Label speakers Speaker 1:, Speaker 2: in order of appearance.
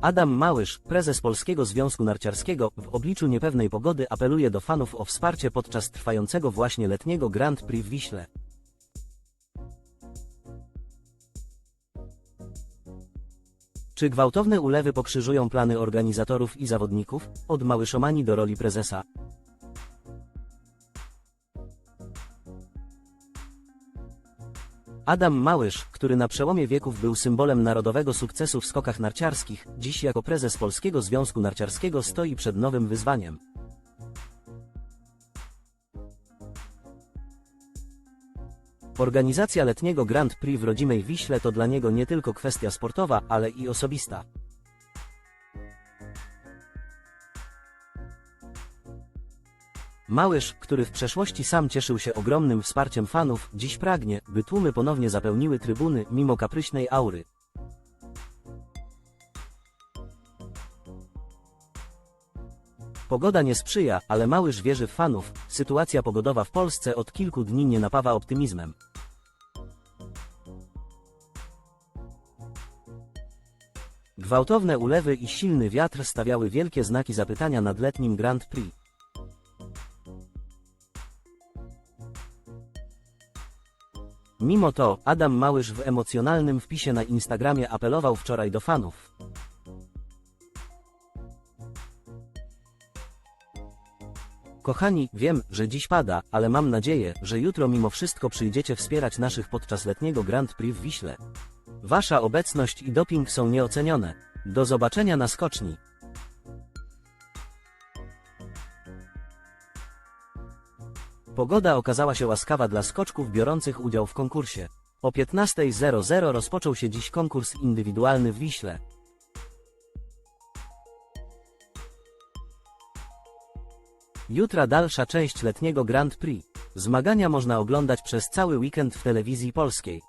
Speaker 1: Adam Małysz, prezes Polskiego Związku Narciarskiego, w obliczu niepewnej pogody apeluje do fanów o wsparcie podczas trwającego właśnie letniego Grand Prix w Wiśle. Czy gwałtowne ulewy pokrzyżują plany organizatorów i zawodników? Od Małyszomani do roli prezesa. Adam Małysz, który na przełomie wieków był symbolem narodowego sukcesu w skokach narciarskich, dziś jako prezes Polskiego Związku Narciarskiego stoi przed nowym wyzwaniem. Organizacja letniego Grand Prix w rodzimej Wiśle to dla niego nie tylko kwestia sportowa, ale i osobista. Małysz, który w przeszłości sam cieszył się ogromnym wsparciem fanów, dziś pragnie, by tłumy ponownie zapełniły trybuny, mimo kapryśnej aury. Pogoda nie sprzyja, ale Małysz wierzy w fanów, sytuacja pogodowa w Polsce od kilku dni nie napawa optymizmem. Gwałtowne ulewy i silny wiatr stawiały wielkie znaki zapytania nad letnim Grand Prix. Mimo to, Adam Małysz w emocjonalnym wpisie na Instagramie apelował wczoraj do fanów. Kochani, wiem, że dziś pada, ale mam nadzieję, że jutro mimo wszystko przyjdziecie wspierać naszych podczas letniego Grand Prix w Wiśle. Wasza obecność i doping są nieocenione. Do zobaczenia na skoczni. Pogoda okazała się łaskawa dla skoczków biorących udział w konkursie. O 15.00 rozpoczął się dziś konkurs indywidualny w Wiśle. Jutra dalsza część letniego Grand Prix. Zmagania można oglądać przez cały weekend w telewizji polskiej.